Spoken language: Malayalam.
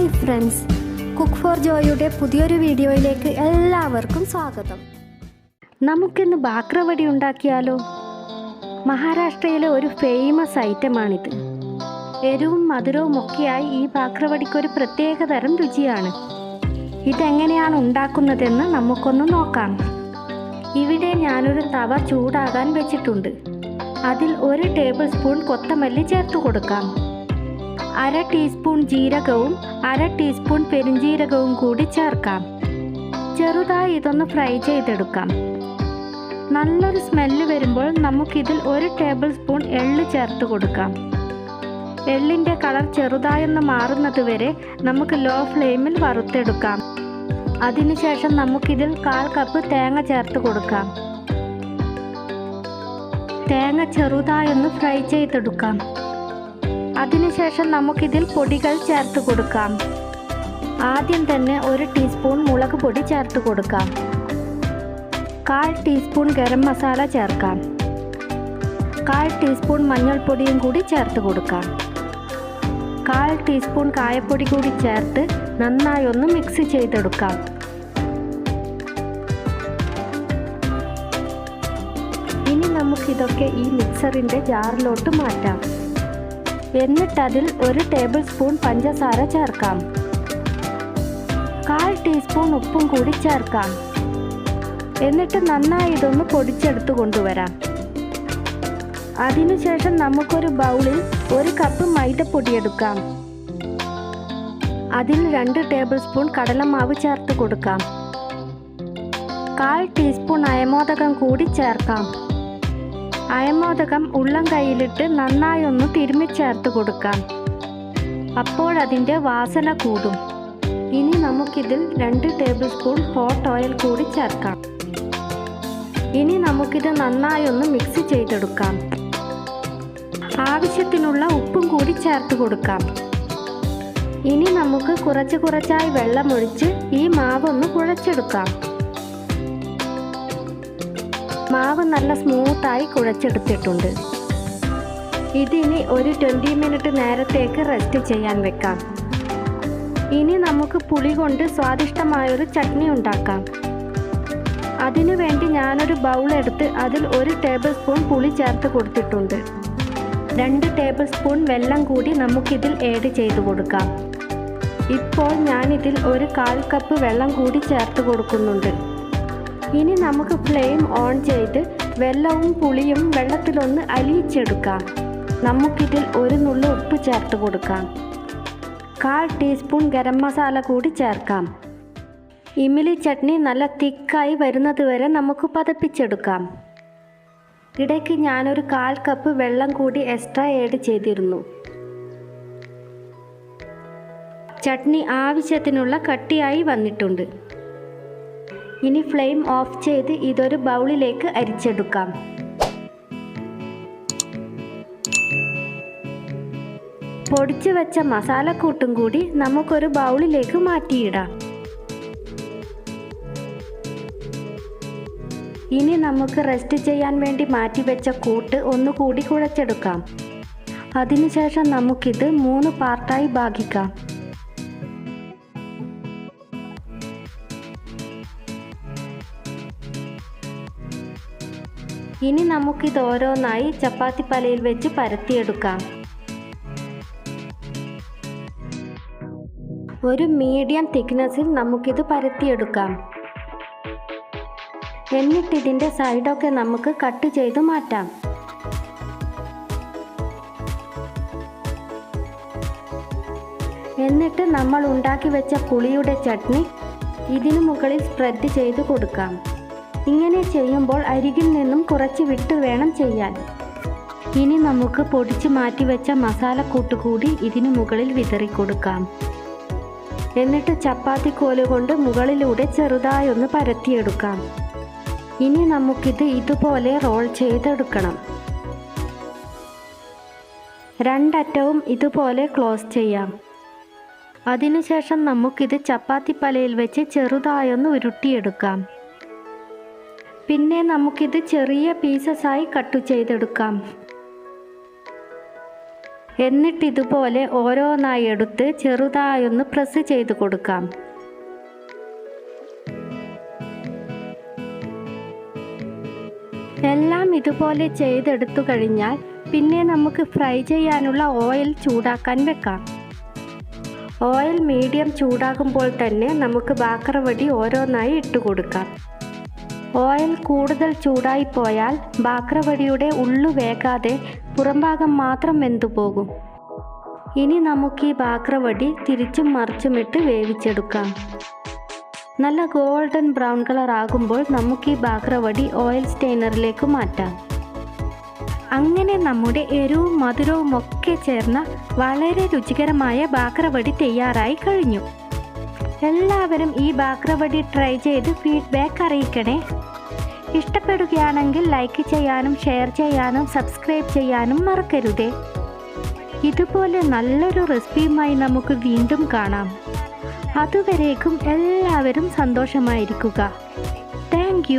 Hi friends. കുക്ക് ഫോർ ജോയുടെ പുതിയൊരു വീഡിയോയിലേക്ക് എല്ലാവർക്കും സ്വാഗതം. നമുക്കിന്ന് ബാക്രവടി ഉണ്ടാക്കിയാലോ? മഹാരാഷ്ട്രയിലെ ഒരു ഫേമസ് ഐറ്റമാണിത് എരിവും മധുരവും ഒക്കെയായി ഈ ബാക്രവടിക്ക് ഒരു പ്രത്യേക തരം രുചിയാണ്. ഇതെങ്ങനെയാണ് ഉണ്ടാക്കുന്നതെന്ന് നമുക്കൊന്ന് നോക്കാം. ഇവിടെ ഞാനൊരു തവ ചൂടാകാൻ വെച്ചിട്ടുണ്ട്. അതിൽ ഒരു ടേബിൾ സ്പൂൺ കൊത്തമല്ലി ചേർത്ത് കൊടുക്കാം. അര ടീസ്പൂൺ ജീരകവും അര ടീസ്പൂൺ പെരുംജീരകവും കൂടി ചേർക്കാം. ചെറുതായി ഇതൊന്ന് ഫ്രൈ ചെയ്തെടുക്കാം. നല്ലൊരു സ്മെല്ല് വരുമ്പോൾ നമുക്കിതിൽ ഒരു ടേബിൾ സ്പൂൺ എള്ള് ചേർത്ത് കൊടുക്കാം. എള്ളിന്റെ കളർ ചെറുതായൊന്ന് മാറുന്നത് വരെ നമുക്ക് ലോ ഫ്ലെയിമിൽ വറുത്തെടുക്കാം. അതിനുശേഷം നമുക്കിതിൽ കാൽ കപ്പ് തേങ്ങ ചേർത്ത് കൊടുക്കാം. തേങ്ങ ചെറുതായൊന്ന് ഫ്രൈ ചെയ്തെടുക്കാം. അതിനുശേഷം നമുക്കിതിൽ പൊടികൾ ചേർത്ത് കൊടുക്കാം. ആദ്യം തന്നെ ഒരു ടീസ്പൂൺ മുളക് പൊടി ചേർത്ത് കൊടുക്കാം. കാൽ ടീസ്പൂൺ ഗരം മസാല ചേർക്കാം. കാൽ ടീസ്പൂൺ മഞ്ഞൾപ്പൊടിയും കൂടി ചേർത്ത് കൊടുക്കാം. കാൽ ടീസ്പൂൺ കായപ്പൊടി കൂടി ചേർത്ത് നന്നായി ഒന്ന് മിക്സ് ചെയ്തെടുക്കാം. ഇനി നമുക്കിതൊക്കെ ഈ മിക്സറിന്റെ ജാറിലോട്ട് മാറ്റാം. എന്നിട്ടതിൽ ഒരു ടേബിൾ സ്പൂൺ പഞ്ചസാര ചേർക്കാം. കാൽ ടീസ്പൂൺ ഉപ്പും കൂടി ചേർക്കാം. എന്നിട്ട് നന്നായി ഇതൊന്ന് പൊടിച്ചെടുത്ത് കൊണ്ടുവരാം. അതിനുശേഷം നമുക്കൊരു ബൗളിൽ ഒരു കപ്പ് മൈദപ്പൊടി എടുക്കാം. അതിൽ രണ്ട് ടേബിൾ സ്പൂൺ കടലമാവ് ചേർത്ത് കൊടുക്കാം. കാൽ ടീസ്പൂൺ അയമോദകം കൂടി ചേർക്കാം. അയമോദകം ഉള്ളം കൈയിലിട്ട് നന്നായി ഒന്ന് തിരുമ്മി ചേർത്ത് കൊടുക്കാം. അപ്പോഴതിന്റെ വാസന കൂടും. ഇനി നമുക്കിതിൽ രണ്ട് ടേബിൾ സ്പൂൺ ഹോട്ട് ഓയിൽ കൂടി ചേർക്കാം ഇനി നമുക്കിത് നന്നായി ഒന്ന് മിക്സ് ചെയ്തെടുക്കാം. ആവശ്യത്തിനുള്ള ഉപ്പും കൂടി ചേർത്ത് കൊടുക്കാം. ഇനി നമുക്ക് കുറച്ച് കുറച്ചായി വെള്ളമൊഴിച്ച് ഈ മാവ് ഒന്ന് കുഴച്ചെടുക്കാം. മാവ് നല്ല സ്മൂത്തായി കുഴച്ചെടുത്തിട്ടുണ്ട്. ഇതിനി ഒരു ട്വന്റി മിനിറ്റ് നേരത്തേക്ക് റെസ്റ്റ് ചെയ്യാൻ വെക്കാം. ഇനി നമുക്ക് പുളി കൊണ്ട് സ്വാദിഷ്ടമായൊരു ചട്നി ഉണ്ടാക്കാം. അതിനു വേണ്ടി ഞാനൊരു ബൗൾ എടുത്ത് അതിൽ ഒരു ടേബിൾ സ്പൂൺ പുളി ചേർത്ത് കൊടുത്തിട്ടുണ്ട്. രണ്ട് ടേബിൾ സ്പൂൺ വെള്ളം കൂടി നമുക്കിതിൽ ഏഡ് ചെയ്ത് കൊടുക്കാം. ഇപ്പോൾ ഞാനിതിൽ ഒരു കാൽ കപ്പ് വെള്ളം കൂടി ചേർത്ത് കൊടുക്കുന്നുണ്ട്. ഇനി നമുക്ക് ഫ്ലെയിം ഓൺ ചെയ്ത് വെള്ളവും പുളിയും വെള്ളത്തിലൊന്ന് അലിയിച്ചെടുക്കാം. നമുക്കിതിൽ ഒരു നുള്ളു ഉപ്പ് ചേർത്ത് കൊടുക്കാം. കാൽ ടീസ്പൂൺ ഗരം മസാല കൂടി ചേർക്കാം. ഇമിലി ചട്നി നല്ല തിക്കായി വരുന്നത് വരെ നമുക്ക് പതപ്പിച്ചെടുക്കാം. ഇടയ്ക്ക് ഞാനൊരു കാൽ കപ്പ് വെള്ളം കൂടി എക്സ്ട്രാ ഏഡ് ചെയ്തിരുന്നു. ചട്നി ആവശ്യത്തിനുള്ള കട്ടിയായി വന്നിട്ടുണ്ട്. ഇനി ഫ്ലെയിം ഓഫ് ചെയ്ത് ഇതൊരു ബൗളിലേക്ക് അരിച്ചെടുക്കാം. പൊടിച്ചു വെച്ച മസാലക്കൂട്ടും കൂടി നമുക്കൊരു ബൗളിലേക്ക് മാറ്റിയിടാം. ഇനി നമുക്ക് റെസ്റ്റ് ചെയ്യാൻ വേണ്ടി മാറ്റിവെച്ച കൂട്ട് ഒന്നുകൂടി കുഴച്ചെടുക്കാം. അതിനുശേഷം നമുക്കിത് മൂന്ന് പാർട്ടായി ഭാഗിക്കാം. ഇനി നമുക്കിത് ഓരോന്നായി ചപ്പാത്തി പലയിൽ വെച്ച് പരത്തിയെടുക്കാം. ഒരു മീഡിയം തിക്നെസ്സിൽ നമുക്കിത് പരത്തിയെടുക്കാം. എന്നിട്ട് ഇതിന്റെ സൈഡൊക്കെ നമുക്ക് കട്ട് ചെയ്ത് മാറ്റാം. എന്നിട്ട് നമ്മൾ ഉണ്ടാക്കി വെച്ച പുളിയുടെ ചട്നി ഇതിനു മുകളിൽ സ്പ്രെഡ് ചെയ്ത് കൊടുക്കാം. ഇങ്ങനെ ചെയ്യുമ്പോൾ അരികിൽ നിന്നും കുറച്ച് വിട്ട് വേണം ചെയ്യാൻ. ഇനി നമുക്ക് പൊടിച്ച് മാറ്റി വെച്ച മസാലക്കൂട്ട് കൂടി ഇതിനു മുകളിൽ വിതറി കൊടുക്കാം എന്നിട്ട് ചപ്പാത്തി കോൽ കൊണ്ട് മുകളിലൂടെ ചെറുതായൊന്ന് പരത്തിയെടുക്കാം. ഇനി നമുക്കിത് ഇതുപോലെ റോൾ ചെയ്തെടുക്കണം. രണ്ടറ്റവും ഇതുപോലെ ക്ലോസ് ചെയ്യാം. അതിനുശേഷം നമുക്കിത് ചപ്പാത്തി പലയിൽ വെച്ച് ചെറുതായൊന്ന് ഉരുട്ടിയെടുക്കാം. പിന്നെ നമുക്കിത് ചെറിയ പീസസായി കട്ട് ചെയ്തെടുക്കാം. എന്നിട്ട് ഇതുപോലെ ഓരോന്നായി എടുത്ത് ചെറുതായൊന്ന് പ്രസ് ചെയ്ത് കൊടുക്കാം. എല്ലാം ഇതുപോലെ ചെയ്തെടുത്തു കഴിഞ്ഞാൽ പിന്നെ നമുക്ക് ഫ്രൈ ചെയ്യാനുള്ള ഓയിൽ ചൂടാക്കാൻ വെക്കാം. ഓയിൽ മീഡിയം ചൂടാകുമ്പോൾ തന്നെ നമുക്ക് ബാക്കറവടി ഓരോന്നായി ഇട്ട് കൊടുക്കാം. ഓയിൽ കൂടുതൽ ചൂടായി പോയാൽ ബാക്രവടിയുടെ ഉള്ളു വേകാതെ പുറംഭാഗം മാത്രം വെന്തുപോകും ഇനി നമുക്ക് ഈ ബാക്രവടി തിരിച്ചും മറിച്ചുമിട്ട് വേവിച്ചെടുക്കാം. നല്ല ഗോൾഡൻ ബ്രൗൺ കളർ ആകുമ്പോൾ നമുക്ക് ഈ ബാക്രവടി ഓയിൽ സ്റ്റെയിനറിലേക്ക് മാറ്റാം. അങ്ങനെ നമ്മുടെ എരിവും മധുരവും ഒക്കെ ചേർന്ന വളരെ രുചികരമായ ബാക്രവടി തയ്യാറായി കഴിഞ്ഞു. എല്ലാവരും ഈ ബാക്രവടി ട്രൈ ചെയ്ത് ഫീഡ്ബാക്ക് അറിയിക്കണേ. ഇഷ്ടപ്പെടുകയാണെങ്കിൽ ലൈക്ക് ചെയ്യാനും ഷെയർ ചെയ്യാനും സബ്സ്ക്രൈബ് ചെയ്യാനും മറക്കരുതേ. ഇതുപോലെ നല്ലൊരു റെസിപ്പിയുമായി നമുക്ക് വീണ്ടും കാണാം. അതുവരേക്കും എല്ലാവരും സന്തോഷമായിരിക്കുക. താങ്ക്